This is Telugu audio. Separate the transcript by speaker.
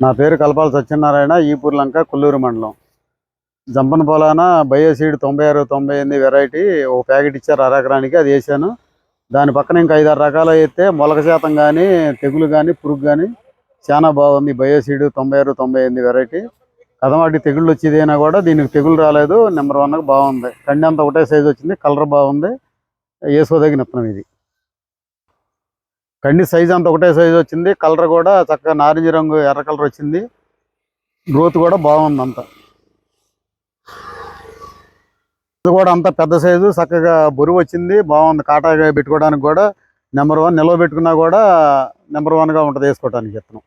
Speaker 1: నా పేరు కల్పాల సత్యనారాయణ ఈపూర్ లంక కొల్లూరు మండలం. జంపన పొలాన బయోసీడ్ తొంభై ఆరు తొంభై ఎనిమిది వెరైటీ ఒక ప్యాకెట్ ఇచ్చారు అరెకరానికి అది వేసాను దాని పక్కన ఇంకా ఐదారు రకాలు అయితే మొలక శాతం కానీ తెగులు కానీ పురుగు కానీ చాలా బాగుంది. బయోసీడ్ తొంభై ఆరు తొంభై ఎనిమిది వెరైటీ కదమాటి తెగుళ్ళు వచ్చేదైనా కూడా దీనికి తెగులు రాలేదు. నెంబర్ వన్కి బాగుంది. కండి అంతా ఒకటే సైజు వచ్చింది. కలర్ బాగుంది. వేసుకోదగిన విత్తనం ఇది. రండి సైజ్ అంతా ఒకటే సైజ్ వచ్చింది. కలర్ కూడా చక్కగా నారింజ రంగు ఎర్ర కలర్ వచ్చింది. గ్రోత్ కూడా బాగుంది అంతా. ఇది కూడా అంత పెద్ద సైజు చక్కగా బరువు వచ్చింది. బాగుంది కాటాగా పెట్టుకోవడానికి కూడా. నెంబర్ వన్ నిల్వ పెట్టుకున్నా కూడా నెంబర్ వన్గా ఉంటుంది వేసుకోవడానికి విత్తనం